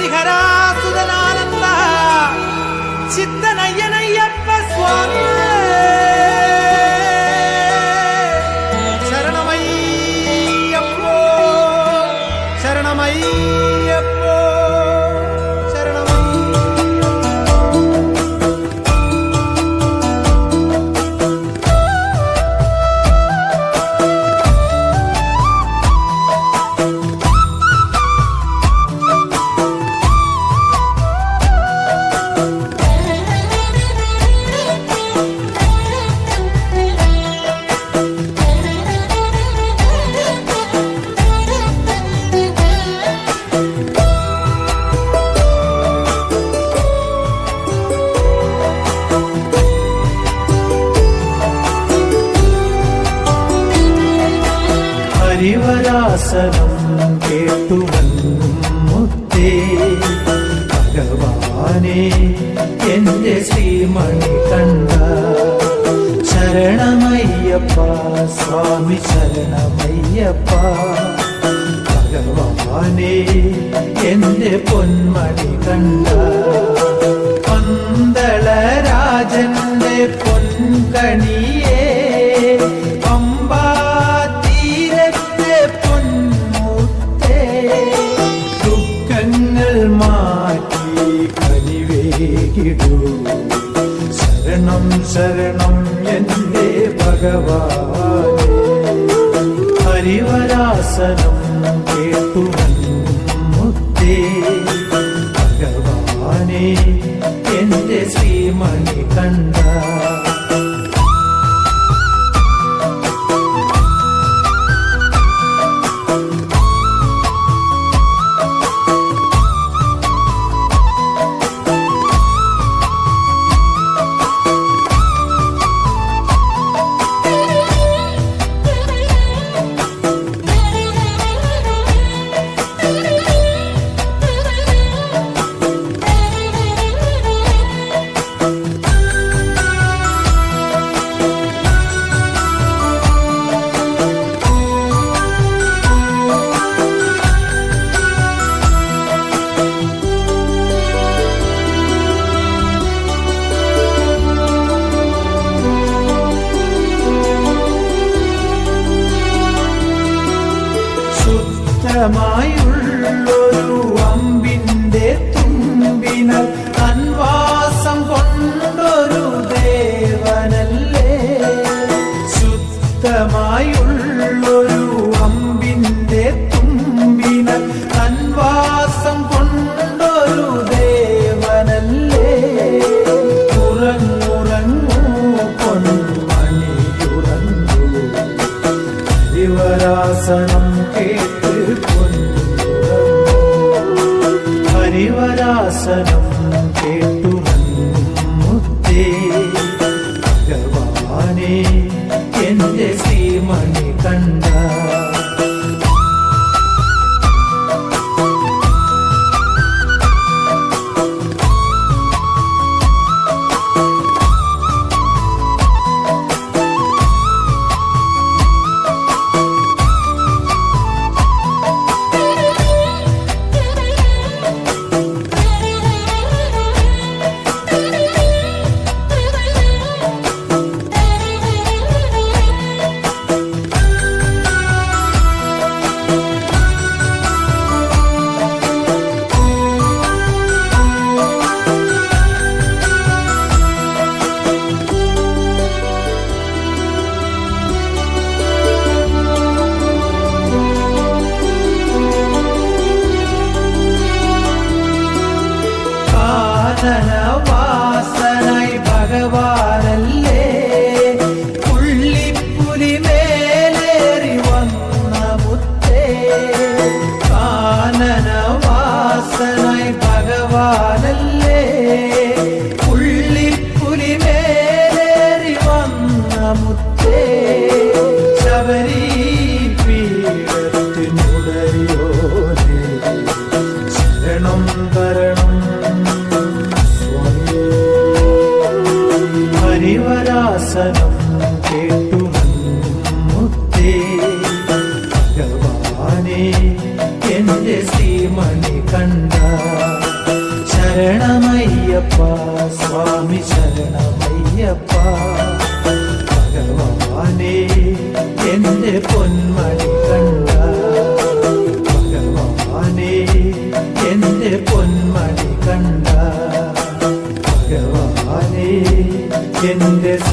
ஹரிஹராசுதனானந்தா சித்தனையனையப்ப சுவாமி. ഹരിവരാസനം കേട്ടുവന്നും മുത്തേ ഭഗവാനെ എന്റെ ശ്രീമണി കണ്ട ശരണമയ്യപ്പ സ്വാമി ശരണമയ്യപ്പ ഭഗവാനെ എന്റെ പൊന്മണി കണ്ട പന്തളരാജന്റെ പൊൻകണിയേ ഭഗവാനേ ഹരിവരാസനം കേട്ടു മുത്തേ. ഭഗവാനെ എന്റെ ശ്രീമണി കണ്ട ശുദ്ധമായുള്ളൊരു അമ്പിന്റെ തുമ്പിനാൽ അൻവാസം കൊണ്ടൊരു ദേവനല്ലേ? ശുദ്ധമായുള്ളൊരു கமலாசனம் கேட்டு கொண்டு ஹரிவராசனம் கேட்டு முத்தே பகவானே ശരണമയ്യപ്പ ഭഗവാനേ എന്റെ പൊന്മണി കണ്ട. ഭഗവാനേ എന്റെ പൊന്മണി കണ്ട. ഭഗവാനേ ശ്രീ